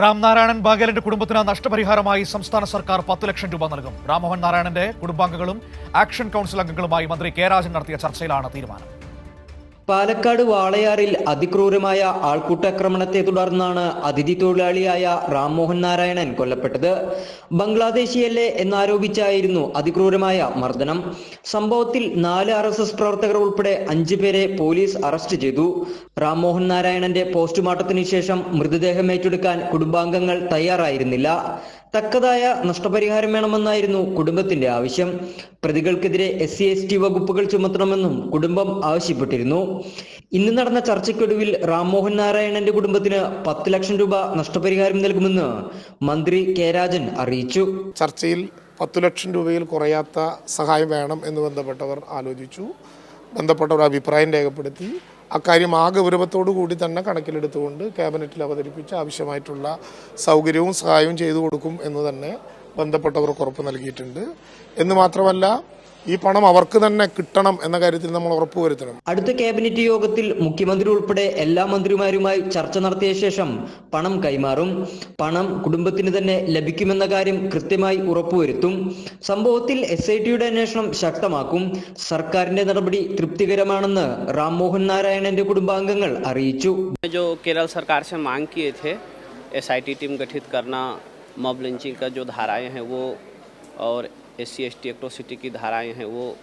രാംനാരായണൻ ബാഗേലിന്റെ കുടുംബത്തിന് നഷ്ടപരിഹാരമായി സംസ്ഥാന സർക്കാർ പത്ത് ലക്ഷം രൂപ നൽകും. രാമോഹൻ നാരായണന്റെ കുടുംബാംഗങ്ങളും ആക്ഷൻ കൗൺസിൽ അംഗങ്ങളുമായി മന്ത്രി കെ രാജൻ നടത്തിയ ചർച്ചയിലാണ് തീരുമാനം. പാലക്കാട് വാളയാറിൽ അതിക്രൂരമായ ആൾക്കൂട്ടാക്രമണത്തെ തുടർന്നാണ് അതിഥി തൊഴിലാളിയായ റാംമോഹൻ നാരായണൻ കൊല്ലപ്പെട്ടത്. ബംഗ്ലാദേശിയല്ലേ എന്നാരോപിച്ചായിരുന്നു അതിക്രൂരമായ മർദ്ദനം. സംഭവത്തിൽ നാല് ആർ എസ് എസ് പ്രവർത്തകർ ഉൾപ്പെടെ അഞ്ചു പേരെ പോലീസ് അറസ്റ്റ് ചെയ്തു. റാംമോഹൻ നാരായണന്റെ പോസ്റ്റ്മോർട്ടത്തിന് ശേഷം മൃതദേഹം ഏറ്റെടുക്കാൻ കുടുംബാംഗങ്ങൾ തയ്യാറായിരുന്നില്ല. തക്കതായ നഷ്ടപരിഹാരം വേണമെന്നായിരുന്നു കുടുംബത്തിന്റെ ആവശ്യം. പ്രതികൾക്കെതിരെ എസ് സി എസ് ടി വകുപ്പുകൾ ചുമത്തണമെന്നും കുടുംബം ആവശ്യപ്പെട്ടിരുന്നു. ഇന്ന് നടന്ന ചർച്ചയ്ക്കൊടുവിൽ റാംമോഹൻ നാരായണന്റെ കുടുംബത്തിന് പത്ത് ലക്ഷം രൂപ നഷ്ടപരിഹാരം നൽകുമെന്ന് മന്ത്രി കെ രാജൻ അറിയിച്ചു. ചർച്ചയിൽ പത്തു ലക്ഷം രൂപയിൽ കുറയാത്ത സഹായം വേണം എന്ന് ബന്ധപ്പെട്ടവർ ആലോചിച്ചു. ബന്ധപ്പെട്ടവർ അഭിപ്രായം രേഖപ്പെടുത്തി അക്കാര്യം ആ ഗൗരവത്തോടു കൂടി തന്നെ കണക്കിലെടുത്തുകൊണ്ട് ക്യാബിനറ്റിൽ അവതരിപ്പിച്ച് ആവശ്യമായിട്ടുള്ള സൗകര്യവും സഹായവും ചെയ്തു കൊടുക്കും എന്ന് തന്നെ ബന്ധപ്പെട്ടവർക്ക് ഉറപ്പ് നൽകിയിട്ടുണ്ട്. എന്ന് മാത്രമല്ല ഈ പണം അവർക്ക് തന്നെ കിട്ടണം എന്ന കാര്യത്തിൽ നമ്മൾ ഉറപ്പുവരുത്തണം അടുത്ത ക്യാബിനറ്റ് യോഗത്തിൽ മുഖ്യമന്ത്രി ഉൾപ്പെടെ എല്ലാ മന്ത്രിമാരുമായി ചർച്ച നടത്തിയ ശേഷം പണം കൈമാറും. പണം കുടുംബത്തിന് തന്നെ ലഭിക്കുമെന്ന കാര്യം കൃത്യമായി ഉറപ്പുവരുത്തും സംഭവത്തിൽ എസ് ഐ ടിയുടെ അന്വേഷണം ശക്തമാക്കും. സർക്കാരിന്റെ നടപടി തൃപ്തികരമാണെന്ന് റാംമോഹൻ നാരായണന്റെ കുടുംബാംഗങ്ങൾ അറിയിച്ചു. സർക്കാർ എസ് ഐ ടി ടീം ഗഠിത് കർണ മബ് ലിഞ്ചിങ് ധാരായ और एस सी एक्ट और सिटी की धाराएँ हैं वो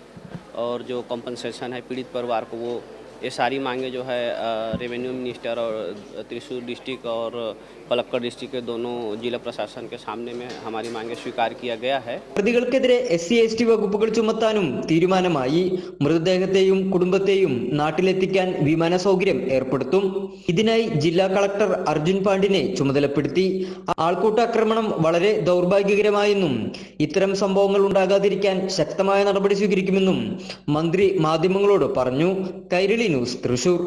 और जो कॉम्पनसेशन है पीड़ित परिवार को वो ये सारी मांगे जो है रेवेन्यू मिनिस्टर और त्रिशूर डिस्ट्रिक्ट और पलक्कड़ डिस्ट्रिक्ट के दोनों जिला प्रशासन के सामने में हमारी मांगे स्वीकार किया गया है പ്രതികൾക്കെതിരെ എസ് സി എസ് ടി വകുപ്പുകൾ ചുമത്താനും തീരുമാനമായി മൃതദേഹത്തെയും കുടുംബത്തെയും നാട്ടിലെത്തിക്കാൻ വിമാന സൗകര്യം ഏർപ്പെടുത്തും ഇതിനായി ജില്ലാ കളക്ടർ അർജുൻ പാണ്ഡിനെ ചുമതലപ്പെടുത്തി ആൾക്കൂട്ടാക്രമണം വളരെ ദൗർഭാഗ്യകരമായെന്നും ഇത്തരം സംഭവങ്ങൾ ഉണ്ടാകാതിരിക്കാൻ ശക്തമായ നടപടി സ്വീകരിക്കുമെന്നും മന്ത്രി മാധ്യമങ്ങളോട് പറഞ്ഞു കൈരളി ന്യൂസ് തൃശൂർ